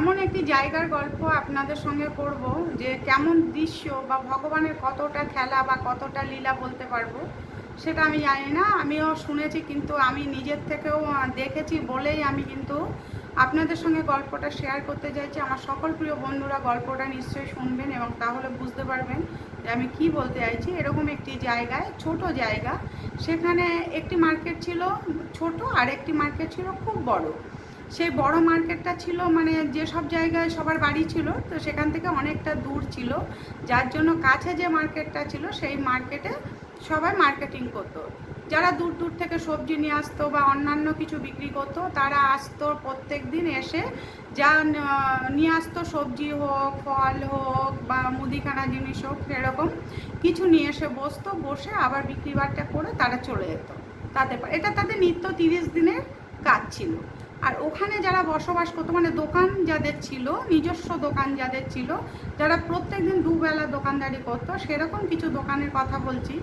এমন একটি জায়গার গল্প আপনাদের সঙ্গে করব যে কেমন দৃশ্য বা ভগবানের কতটা খেলা বা কতটা লীলা বলতে পারব, সেটা আমি জানি না। আমিও শুনেছি, কিন্তু আমি নিজের থেকেও দেখেছি বলেই আমি কিন্তু আপনাদের সঙ্গে গল্পটা শেয়ার করতে চাইছি। আমার সকল প্রিয় বন্ধুরা গল্পটা নিশ্চয়ই শুনবেন এবং তাহলে বুঝতে পারবেন যে আমি কি বলতে চাইছি। এরকম একটি জায়গায়, ছোট জায়গা, সেখানে একটি মার্কেট ছিল ছোট আর একটি মার্কেট ছিল খুব বড়। সেই বড় মার্কেটটা ছিল মানে যেসব জায়গায় সবার বাড়ি ছিল, তো সেখান থেকে অনেকটা দূর ছিল। যার জন্য কাছে যে মার্কেটটা ছিল, সেই মার্কেটে সবাই মার্কেটিং করতো। যারা দূর দূর থেকে সবজি নিয়ে আসতো বা অন্যান্য কিছু বিক্রি করতো, তারা আসতো প্রত্যেক দিন এসে যা নিয়ে আসতো সবজি হোক, ফল হোক বা মুদিখানা জিনিস হোক, সেরকম কিছু নিয়ে এসে বসতো, বসে আবার বিক্রি বাট্টা করে তারা চলে যেত। তাতে এটা তাদের নিত্য তিরিশ দিনের কাজ ছিল। আর ওখানে যারা বসবাস করতো মানে দোকান যাদের ছিল, নিজস্ব দোকান যাদের ছিল, যারা প্রত্যেক দিন দুবেলা দোকানদারি করতো, সেরকম কিছু দোকানের কথা বলছি।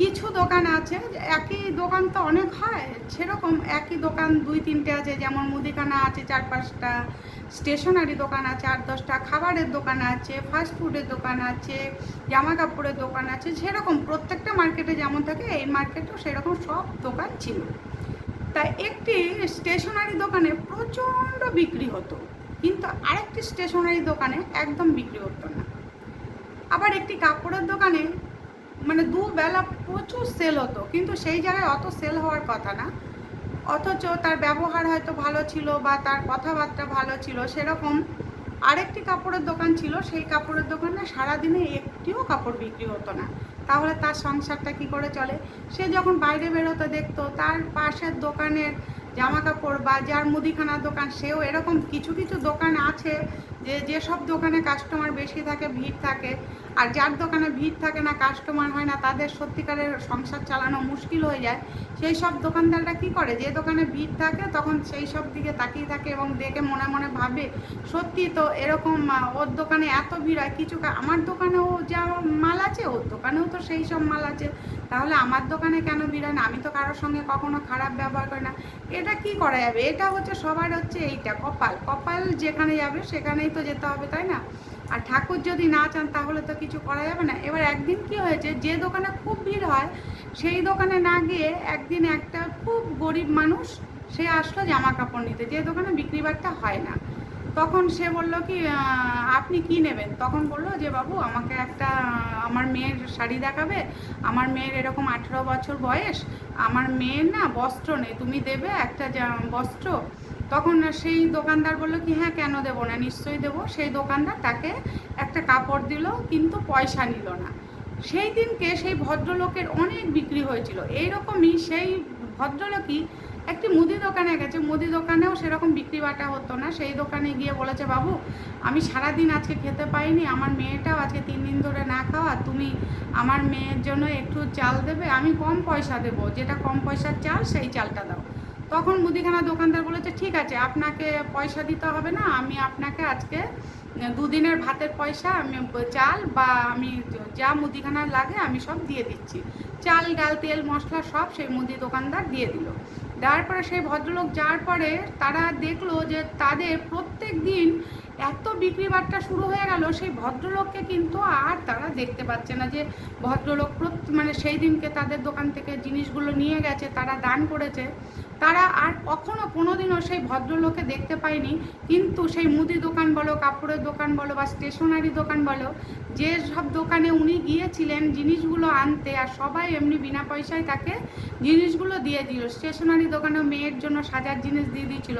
কিছু দোকান আছে একই দোকান তো অনেক হয়, সেরকম একই দোকান দুই তিনটে আছে, যেমন মুদিখানা আছে চার পাঁচটা, স্টেশনারি দোকান আছে আট দশটা, খাবারের দোকান আছে ফাস্ট ফুডের দোকান আছে, জামা কাপড়ের দোকান আছে, সেরকম প্রত্যেকটা মার্কেটে যেমন থাকে, এই মার্কেটেও সেরকম সব দোকান ছিল। তাই একটি স্টেশনারি দোকানে প্রচণ্ড বিক্রি হতো, কিন্তু আরেকটি স্টেশনারি দোকানে একদম বিক্রি হতো না। আবার একটি কাপড়ের দোকানে মানে দুবেলা প্রচুর সেল হতো, কিন্তু সেই জায়গায় অত সেল হওয়ার কথা না। অথচ তার ব্যবহার হয়তো ভালো ছিল বা তার কথাবার্তা ভালো ছিল, সেরকম আরেকটি কাপড়ের দোকান ছিল। সেই কাপড়ের দোকানে সারাদিনে একটিও কাপড় বিক্রি হতো না। তাহলে তার সংসারটা কি করে চলে? সে যখন বাইরে বেরোতে, দেখতো তার পাশের দোকানের জামা কাপড় বা যার মুদিখানার দোকান, সেও এরকম কিছু কিছু দোকান আছে যে, যেসব দোকানে কাস্টমার বেশি থাকে, ভিড় থাকে আর যার দোকানে ভিড় থাকে না কাস্টমার হয় না, তাদের সত্যিকারের সংসার চালানো মুশকিল হয়ে যায়। সেই সব দোকানদাররা কি করে? যে দোকানে ভিড় থাকে, তখন সেই সব দিকে তাকিয়ে থাকে এবং দেখে মনে মনে ভাবে, সত্যি তো এরকম ওর দোকানে এত ভিড় হয়, কিছু আমার দোকানেও যা মাল আছে, ওর দোকানেও তো সেই সব মাল আছে। তাহলে আমার দোকানে কেন ভিড় হয় না? আমি তো কারোর সঙ্গে কখনো খারাপ ব্যবহার করি না। এটা কি করা যাবে? এটা হচ্ছে সবার হচ্ছে এইটা, কপাল। কপাল যেখানে যাবে, সেখানেই তো যেতে হবে, তাই না? আর ঠাকুর যদি না চান তাহলে তো কিছু করা যাবে না। এবার একদিন কি হয়েছে, যে দোকানে খুব ভিড় হয়, সেই দোকানে না গিয়ে একদিন একটা খুব গরিব মানুষ, সে আসলো জামা কাপড় নিতে। যে দোকানে বিক্রি বাট্টা হয় না। তখন সে বলল কি আপনি কি নেবেন? তখন বলল যে, বাবু, আমাকে একটা, আমার মেয়ের শাড়ি দেখাবে। আমার মেয়ের এরকম আঠেরো বছর বয়স। আমার মেয়ের না বস্ত্র নেই। তুমি দেবে একটা বস্ত্র তখন সেই দোকানদার বলল কি হ্যাঁ কেন দেবো না? নিশ্চয়ই দেবো। সেই দোকানদার তাকে একটা কাপড় দিল, কিন্তু পয়সা নিল না। সেই দিনকে সেই ভদ্রলোকের অনেক বিক্রি হয়েছিল। এইরকমই সেই ভদ্রলোকই একটি মুদি দোকানে গেছে। মুদি দোকানেও সেরকম বিক্রি বাটা হতো না। সেই দোকানে গিয়ে বলেছে, বাবু, আমি সারাদিন আজকে খেতে পাইনি। আমার মেয়েটাও আজকে তিন দিন ধরে না খাওয়া। তুমি আমার মেয়ের জন্য একটু চাল দেবে। আমি কম পয়সা দেবো। যেটা কম পয়সার চাল, সেই চালটা দাও। তখন মুদিখানা দোকানদার বলেছে ঠিক আছে, আপনাকে পয়সা দিতে হবে না, আমি আপনাকে আজকে দুদিনের ভাতের পয়সা, আমি, চাল বা আমি যা মুদিখানা লাগে আমি সব দিয়ে দিচ্ছি। চাল, ডাল, তেল, মশলা সব সেই মুদি দোকানদার দিয়ে দিল। দেওয়ার পরে সেই ভদ্রলোক যাওয়ার পরে তারা দেখল যে তাদের প্রত্যেক দিন এত বিক্রি বাট্টা শুরু হয়ে গেল, সেই ভদ্রলোককে কিন্তু আর তারা দেখতে পাচ্ছে না যে ভদ্রলোক মানে সেই দিনকে তাদের দোকান থেকে জিনিসগুলো নিয়ে গেছে, তারা দান করেছে। তারা আর কখনো কোনোদিনও সেই ভদ্রলোকে দেখতে পায়নি। কিন্তু সেই মুদি দোকান বলো, কাপড়ের দোকান বলো বা স্টেশনারি দোকান বলো, যে সব দোকানে উনি গিয়েছিলেন জিনিসগুলো আনতে আর সবাই এমনি বিনা পয়সায় তাকে জিনিসগুলো দিয়ে দিল। স্টেশনারি দোকানেও মেয়ের জন্য সাজার জিনিস দিয়ে দিয়েছিল।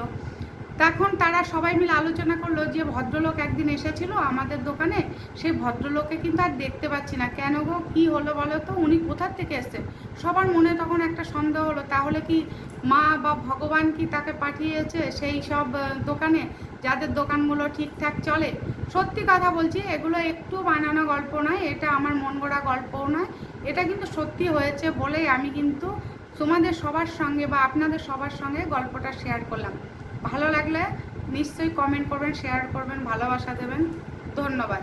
তখন তারা সবাই মিলে আলোচনা করল যে ভদ্রলোক একদিন এসেছিল আমাদের দোকানে, সেই ভদ্রলোককে কিন্তু আর দেখতে পাচ্ছি না। কেন গো? কী হলো বলো তো? উনি কোথার থেকে এসেছেন সবার মনে তখন একটা সন্দেহ হলো, তাহলে কি মা বা ভগবান কি তাকে পাঠিয়েছে সেই সব দোকানে? যাদের দোকানগুলো ঠিকঠাক চলে। সত্যি কথা বলছি, এগুলো একটু বানানো গল্প নয়, এটা আমার মন গড়া গল্পও নয়। এটা কিন্তু সত্যি হয়েছে বলেই আমি কিন্তু তোমাদের সবার সঙ্গে বা আপনাদের সবার সঙ্গে গল্পটা শেয়ার করলাম। ভালো লাগলে নিশ্চয়ই কমেন্ট করবেন শেয়ার করবেন ভালোবাসা দেবেন। ধন্যবাদ।